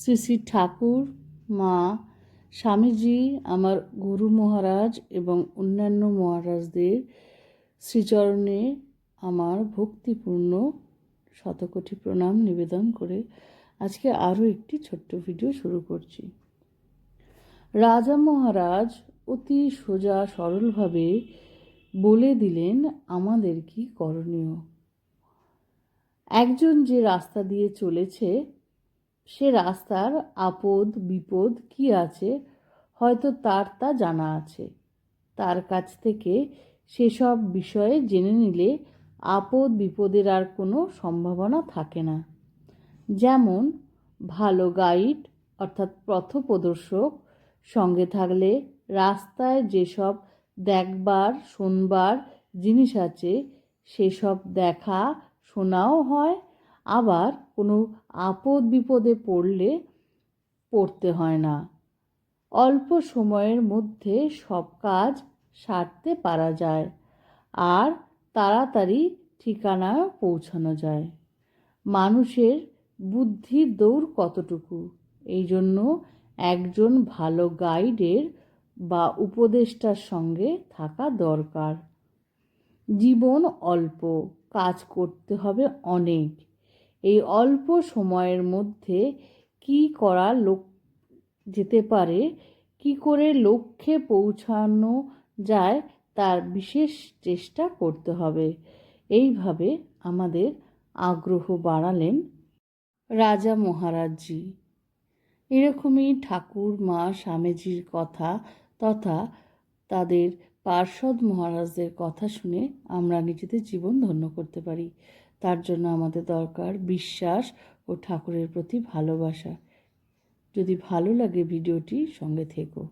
শ্রী শ্রী ঠাকুর, মা, স্বামীজি, আমার গুরু মহারাজ এবং অন্যান্য মহারাজদের শ্রীচরণে আমার ভক্তিপূর্ণ শতকোটি প্রণাম নিবেদন করে আজকে আরও একটি ছোট্ট ভিডিও শুরু করছি। রাজা মহারাজ অতি সোজা সরলভাবে বলে দিলেন, আমাদের কি করণীয়? একজন যে রাস্তা দিয়ে চলেছে সে রাস্তার আপদ, বিপদ কি আছে, হয়তো তার তা জানা আছে। তার কাছ থেকে সেসব বিষয়ে জেনে নিলে আপদ, বিপদের আর কোনো সম্ভাবনা থাকে না। যেমন, ভালো গাইড, অর্থাৎ পথপ্রদর্শক, সঙ্গে থাকলে রাস্তায় যেসব দেখবার, শোনবার জিনিস আছে, সেসব দেখা, শোনাও হয় আবার কোনো আপদ বিপদে পড়লে পড়তে হয় না। অল্প সময়ের মধ্যে সব কাজ সারতে পারা যায় আর তাড়াতাড়ি ঠিকানায় পৌঁছানো যায়। মানুষের বুদ্ধির দৌড় কতটুকু? এই জন্য একজন ভালো গাইডের বা উপদেষ্টার সঙ্গে থাকা দরকার। জীবন অল্প, কাজ করতে হবে অনেক। এই অল্প সময়ের মধ্যে কি করা লোক, যেতে পারে, কি করে লক্ষ্যে পৌঁছানো যায় তার বিশেষ চেষ্টা করতে হবে। এইভাবে আমাদের আগ্রহ বাড়ালেন রাজা মহারাজজি। এরকমই ঠাকুর মা স্বামীজির কথা তথা তাদের পার্ষদ মহারাজদের কথা শুনে আমরা নিজেদের জীবন ধন্য করতে পারি। তার জন্য আমাদের দরকার বিশ্বাস ও ঠাকুরের প্রতি ভালোবাসা। যদি ভালো লাগে ভিডিওটি, সঙ্গে থেকো।